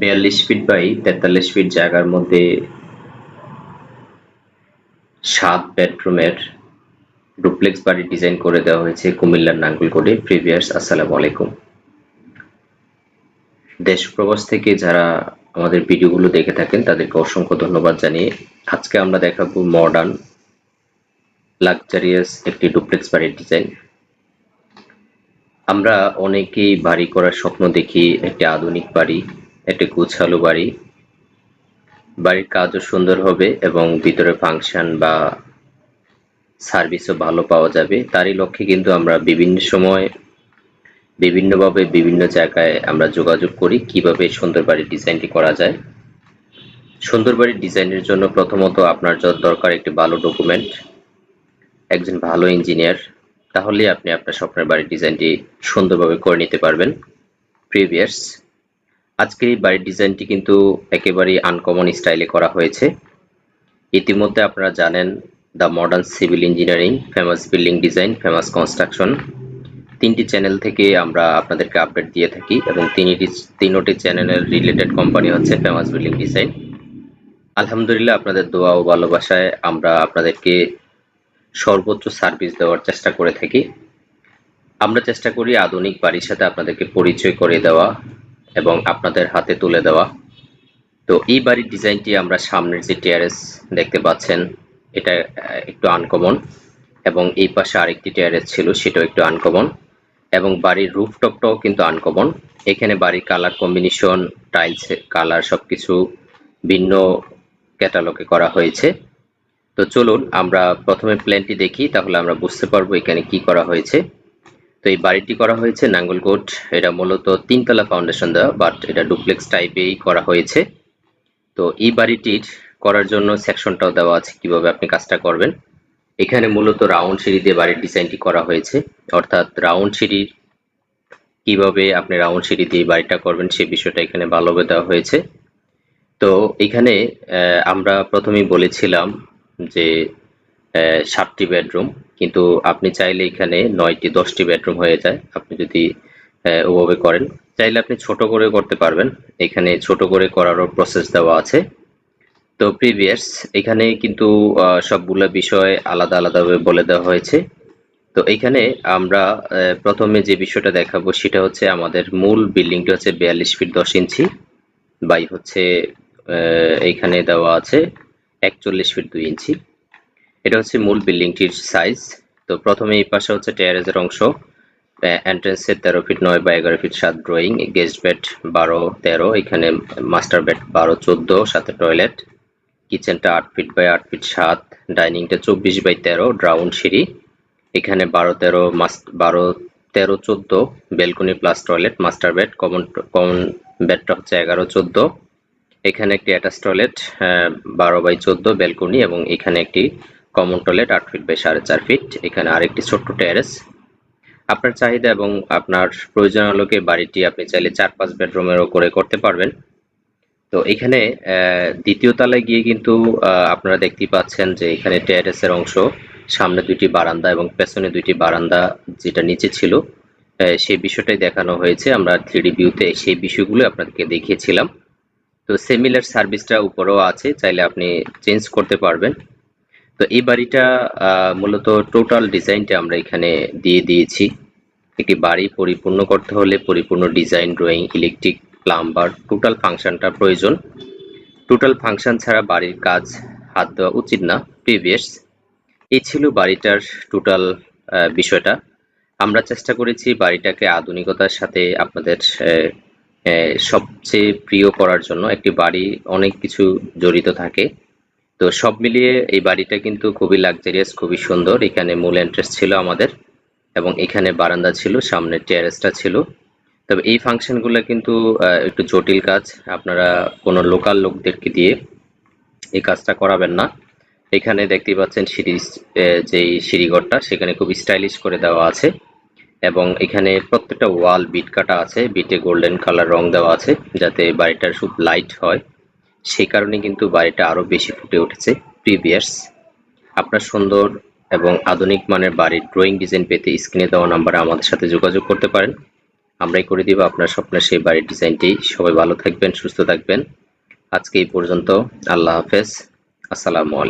বিয়াল্লিশ feet by তেতাল্লিশ fit জায়গার মধ্যে সাত বেডরুমের ডুপ্লেক্স বাড়ি ডিজাইন করে দেওয়া হয়েছে কুমিল্লার নাঙ্গলকোটে। প্রিভিয়াস আসসালামু আলাইকুম। দেশ প্রবাস থেকে যারা আমাদের ভিডিওগুলো দেখে থাকেন, তাদেরকে অসংখ্য ধন্যবাদ জানিয়ে আজকে আমরা দেখাবো মডার্ন লাক্সারিয়াস একটি ডুপ্লেক্স বাড়ির ডিজাইন আমরা অনেকেই বাড়ি করার স্বপ্ন দেখি একটি আধুনিক বাড়ি একটি গুছালো বাড়ি। বাড়ির কাজও সুন্দর হবে এবং ভিতরে ফাংশন বা সার্ভিসও ভালো পাওয়া যাবে। তারই লক্ষ্যে কিন্তু আমরা বিভিন্ন সময় বিভিন্নভাবে বিভিন্ন জায়গায় আমরা যোগাযোগ করি, কীভাবে সুন্দর বাড়ির ডিজাইনটি করা যায়। সুন্দর বাড়ির ডিজাইনের জন্য প্রথমত আপনার দরকার একটি ভালো ডকুমেন্ট একজন ভালো ইঞ্জিনিয়ার তাহলে আপনি আপনার স্বপ্নের বাড়ির ডিজাইনটি সুন্দরভাবে করে নিতে পারবেন। প্রিভিয়াস আজকের এই বাড়ির ডিজাইনটি কিন্তু একেবারেই আনকমন স্টাইলে করা হয়েছে। ইতিমধ্যে আপনারা জানেন the modern civil engineering famous building design famous construction তিনটি চ্যানেল থেকে আমরা আপনাদেরকে আপডেট দিয়ে থাকি এবং তিনটি, তিনোটি চ্যানেলের রিলেটেড কোম্পানি হচ্ছে ফেমাস বিল্ডিং ডিজাইন আলহামদুলিল্লাহ আপনাদের দোয়া ও ভালোবাসায় আমরা আপনাদেরকে সর্বোচ্চ সার্ভিস দেওয়ার চেষ্টা করে থাকি। আমরা চেষ্টা করি আধুনিক বাড়ির সাথে আপনাদেরকে পরিচয় করে দেওয়া। এবং আপনাদের হাতে তুলে দেওয়া। তো এই বাড়ির ডিজাইনটি আমরা সামনের যে টেয়ারেস দেখতে পাচ্ছেন, এটা একটু আনকমন এবং এই পাশে আরেকটি টেয়ারেস ছিল, সেটাও একটু আনকমন এবং বাড়ির রুফটপটাও কিন্তু আনকমন এখানে বাড়ির কালার কম্বিনেশন টাইলস কালার সবকিছু ভিন্ন ক্যাটালগে করা হয়েছে। তো চলুন আমরা প্রথমে প্ল্যানটি দেখি, তাহলে আমরা বুঝতে পারব এখানে কি করা হয়েছে। তো এই বাড়িটি করা হয়েছে নাঙ্গলকোট এটা মূলত তিনতলা ফাউন্ডেশন দেওয়া বাট এটা ডুপ্লেক্স টাইপেই করা হয়েছে। তো এই বাড়িটির করার জন্য সেকশনটাও দেওয়া আছে, কীভাবে আপনি কাজটা করবেন। এখানে মূলত রাউন্ড সিঁড়ি দিয়ে বাড়ির ডিজাইনটি করা হয়েছে। অর্থাৎ রাউন্ড সিঁড়ির কীভাবে আপনি রাউন্ড সিঁড়ি দিয়ে বাড়িটা করবেন, সে বিষয়টা এখানে ভালোভাবে দেওয়া হয়েছে। তো এখানে আমরা প্রথমেই বলেছিলাম যে সাতটি বেডরুম, কিন্তু আপনি চাইলে এখানে নয়টি, দশটি বেডরুম হয়ে যায়, আপনি যদি ওভাবে করেন। চাইলে আপনি ছোট করে করতে পারবেন। এখানে ছোট করে করারও প্রসেস দেওয়া আছে। তো প্রিভিয়াস এখানে কিন্তু সবগুলো বিষয় আলাদা আলাদাভাবে বলে দেওয়া হয়েছে। তো এখানে আমরা প্রথমে যে বিষয়টা দেখাবো সেটা হচ্ছে আমাদের মূল বিল্ডিংটি হচ্ছে বিয়াল্লিশ ফিট দশ ইঞ্চি। বাই হচ্ছে এইখানে দেওয়া আছে একচল্লিশ ফিট দুই ইঞ্চি। এটা হচ্ছে মূল বিল্ডিংটির সাইজ তো প্রথমে এই পাশে হচ্ছে টেয়ারেজের অংশ। এন্ট্রেন্সে তেরো ফিট নয় বা এগারো ফিট সাত ড্রয়িং গেস্ট বেড বারো, তেরো, এখানে মাস্টার বেড বারো, চোদ্দ, সাথে টয়লেট কিচেনটা আট ফিট বাই আট ফিট সাত ডাইনিংটা চব্বিশ বাই তেরো ড্রাউন্ড সিঁড়ি। এখানে বারো, তেরো মাস বারো, তেরো, চোদ্দ balcony plus toilet master bed common common বেডটা হচ্ছে এগারো, চোদ্দ। এখানে একটি অ্যাটাচ টয়লেট বারো বাই চোদ্দ বেলকনি এবং এখানে একটি কমন টয়লেট আট ফিট বাই সাড়ে চার ফিট এখানে আরেকটি ছোট্ট টেরেস আপনার চাহিদা এবং আপনার প্রয়োজন আলোকে বাড়িটি আপনি চাইলে চার পাঁচ বেডরুমেরও করে করতে পারবেন। তো এখানে দ্বিতীয় তলায় গিয়ে কিন্তু আপনারা দেখতেই পাচ্ছেন যে এখানে টেরেসের অংশ, সামনে দুইটি বারান্দা এবং পেছনে দুইটি বারান্দা যেটা নিচে ছিল। সেই বিষয়টাই দেখানো হয়েছে। আমরা থ্রিডি ভিউতে সেই বিষয়গুলো আপনাদেরকে দেখিয়েছিলাম। তো সেমিলার সার্ভিসটা উপরেও আছে, চাইলে আপনি চেঞ্জ করতে পারবেন। তো এই বাড়িটা মূলত টোটাল ডিজাইনটা আমরা এখানে দিয়ে দিয়েছি। একটি বাড়ি পরিপূর্ণ করতে হলে পরিপূর্ণ design drawing electric plumber total ফাংশনটা প্রয়োজন। টোটাল ফাংশন ছাড়া বাড়ির কাজ হাত দেওয়া উচিত না প্রিভিয়াস এই ছিল বাড়িটার টোটাল বিষয়টা। আমরা চেষ্টা করেছি বাড়িটাকে আধুনিকতার সাথে আপনাদের সবচেয়ে প্রিয় করার জন্য। একটি বাড়ি অনেক কিছু জড়িত থাকে। তো সব মিলিয়ে এই বাড়িটা কিন্তু খুবই লাক্সারিয়াস খুবই সুন্দর। এখানে মূল এন্ট্রেস ছিল আমাদের এবং এখানে বারান্দা ছিল, সামনে টেরেসটা ছিল। তবে এই ফাংশনগুলো কিন্তু একটু জটিল কাজ। আপনারা কোনো লোকাল লোকদেরকে দিয়ে এই কাজটা করাবেন না। এখানে দেখতে পাচ্ছেন সিঁড়ি যেই সিঁড়িঘরটা, সেখানে খুব স্টাইলিশ করে দেওয়া আছে। এবং এখানে প্রত্যেকটা ওয়াল বিট কাটা আছে। বিটে গোল্ডেন কালার রং দেওয়া আছে, যাতে বাড়িটার খুব লাইট হয়। সেই কারণে কিন্তু বাড়িটা আরও বেশি ফুটে উঠেছে প্রিভিয়াস আপনার সুন্দর এবং আধুনিক মানের বাড়ির ড্রয়িং ডিজাইন পেতে স্ক্রিনে দেওয়া নাম্বারে আমাদের সাথে যোগাযোগ করতে পারেন। আমরাই করে দিব আপনার স্বপ্নের সেই বাড়ির ডিজাইনটি সবাই ভালো থাকবেন, সুস্থ থাকবেন। আজকে এই পর্যন্ত আল্লাহ হাফেজ। আসসালামু আলাইকুম।